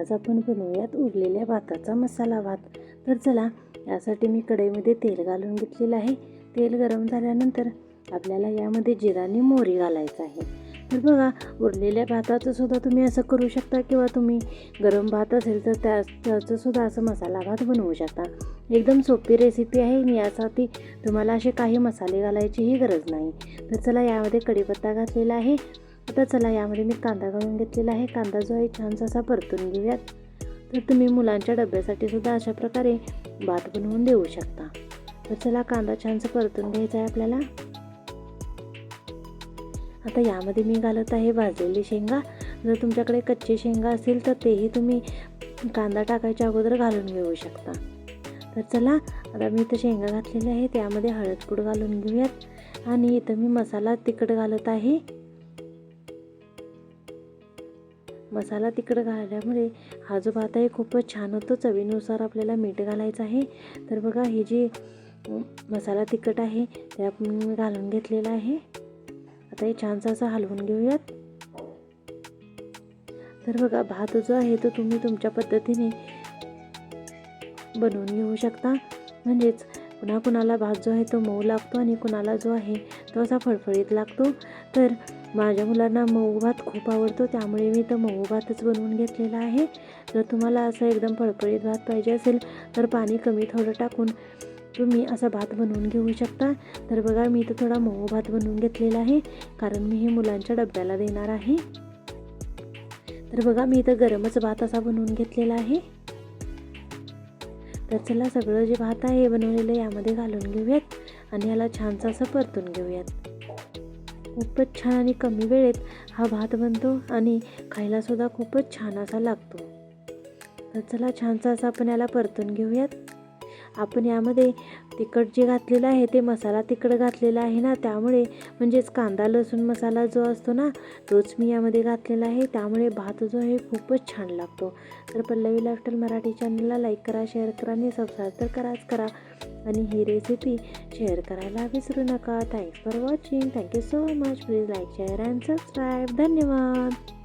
आज आपण बनवूयात उरलेल्या भाताचा मसाला भात. तर चला यासाठी मी कढईमध्ये तेल घालून घेतलेलं आहे. तेल गरम झाल्यानंतर आपल्याला यामध्ये जिरा आणि मोहरी घालायचं आहे. तर बघा उरलेल्या भाताचं सुद्धा तुम्ही असं करू शकता किंवा तुम्ही गरम भात असेल तर त्या त्याचं सुद्धा असं मसाला भात बनवू शकता. एकदम सोपी रेसिपी आहे आणि यासाठी तुम्हाला असे काही मसाले घालायचीही गरज नाही. तर चला यामध्ये कढीपत्ता घातलेला आहे. आता चला यामध्ये मी कांदा घालून घेतलेला आहे. कांदा जो आहे छानसा असा परतून घेऊयात. तर तुम्ही मुलांच्या डब्यासाठी सुद्धा अशा प्रकारे भात बनवून देऊ शकता. तर चला कांदा छानसा परतून घ्यायचा आहे आपल्याला. आता यामध्ये मी घालत आहे भाजलेली शेंगा. जर तुमच्याकडे कच्चे शेंगा असतील तर तेही तुम्ही कांदा टाकायच्या अगोदर घालून घेऊ शकता. तर चला आता मी इथं शेंगा घातलेल्या आहे त्यामध्ये हळद पूड घालून घेऊयात. आणि इथं मी मसाला तिखट घालत आहे. मसाला तिखट घालल्यामुळे हा जो भात आहे खूपच छान होतो. चवीनुसार आपल्याला मीठ घालायचं आहे. तर बघा ही जी मसाला तिखट आहे ते आपण घालून घेतलेलं आहे. आता हे छानसा असं हलवून घेऊयात. तर बघा भात जो आहे तो तुम्ही तुमच्या पद्धतीने बनवून घेऊ शकता. म्हणजेच पुन्हा कुणाला भात जो आहे तो मऊ लागतो आणि कुणाला जो आहे तो असा फळफळीत लागतो. तर माझ्या मुलांना मऊ भात खूप आवडतो त्यामुळे मी तर मऊ भातच बनवून घेतलेला आहे. जर तुम्हाला असं एकदम फळफळीत भात पाहिजे असेल तर पाणी कमी थोडं टाकून तुम्ही असा भात बनवून घेऊ शकता. तर बघा मी तर थोडा मऊ भात बनवून घेतलेला आहे कारण मी हे मुलांच्या डब्याला देणार आहे. तर बघा मी इथं गरमच भात असा बनवून घेतलेला आहे. तर चला सगळं जे भात आहे हे बनवलेलं यामध्ये घालून घेऊयात आणि याला छानसं असं परतून घेऊयात. खूपच छान आणि कमी वेळेत हा भात बनतो आणि खायलासुद्धा खूपच छान असा लागतो. तर चला छानसा असा आपण याला परतून घेऊयात. आपण यामध्ये तिखट जे घातलेलं आहे ते मसाला तिखट घातलेला आहे ना त्यामुळे म्हणजेच कांदा लसूण मसाला जो असतो ना तोच मी यामध्ये घातलेला आहे. त्यामुळे भात जो आहे खूपच छान लागतो. तर पल्लवी लाईफस्टाईल मराठी चॅनलला लाईक करा शेअर करा आणि सबस्क्राईब तर कराच करा. आणि ही रेसिपी शेअर करायला विसरू नका. Thanks for watching thank you so much please like share and subscribe धन्यवाद.